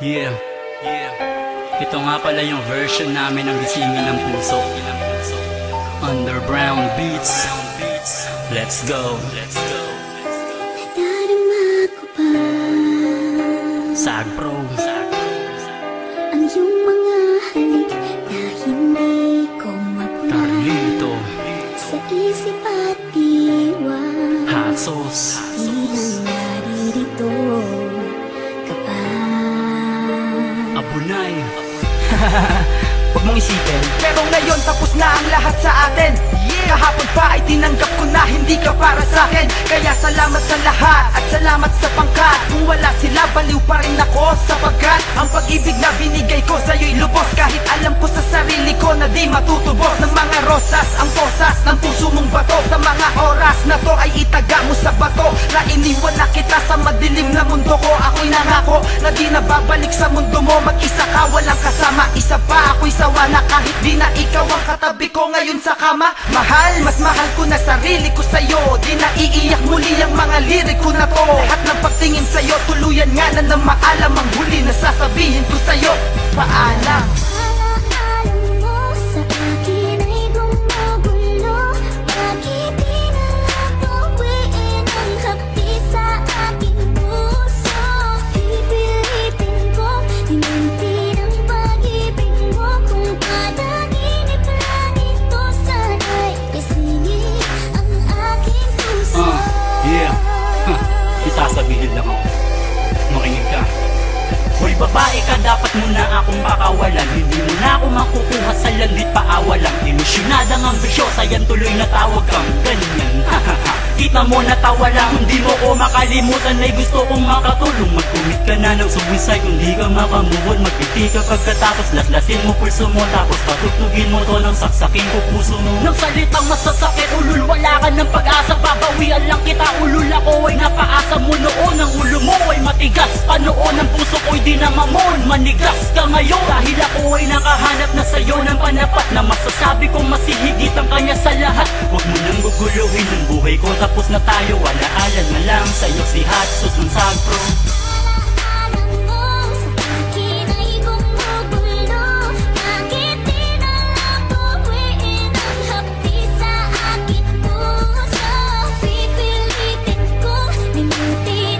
Yeah, yeah. Ito nga pala yung version namin ng gisingin ng puso. Underground beats. Let's go. Let's go. Ko pa Sag. Ang iyong mga halik Na hindi ko mapuna Carlito. Sa isip at diwa Hot sauce. Abunay. Huwag mong isipin. Pero ngayon tapos na ang lahat sa atin. Kahapon pa ay tinanggap ko na hindi ka para sa akin. Kaya salamat sa lahat at salamat sa pangkat. Kung wala sila baliw pa rin ako Sapagkat ang pag-ibig na binigay ko sa'yo'y lubos. Kahit alam ko sa sarili ko na di matutubos. Ng mga rosas ang posas ng puso mong bato kita sa madilim na mundo ko Ako'y nangako na di na babalik sa mundo mo. Mag-isa ka walang kasama. Isa pa ako'y sawa na kahit di na ikaw ang katabi ko ngayon sa kama. Mahal, mas mahal ko na sarili ko sa'yo. Di na iiyak muli ang mga liriko na to. Lahat ng pagtingin sa'yo tuluyan nga na na Isasabihin lang ako. Makinig ka. Hoy babae ka, dapat mo na akong pakawalan. Hindi mo na ako makukuha sa landit paawalan. Ilusyonada ng ambisyosa, yan tuloy na tawag kang ganyan. Kita mo natawa lang, hindi mo ko makalimutan. Ay gusto kong makatulong. Mag-commit ka na ng suicide Kung di ka makamuhon Magpiti ka pagkatapos Laslasin mo pulso mo. Tapos patutugin mo to ng saksakin ko puso mo. Ng salitang masasakit Ulul wala ka ng pag-asa. Babawian lang kita Ulul ako ay napaasa matigas Pa noon ang puso ko'y di na mamon. Manigas ka ngayon. Dahil ako ay nakahanap na sa'yo ng panapat Na masasabi kong masihigit ang kanya sa lahat. Huwag mo nang guguluhin ang buhay ko. Tapos na tayo Alaalan na lang sa'yo si Hat Susunsag pro Thank you.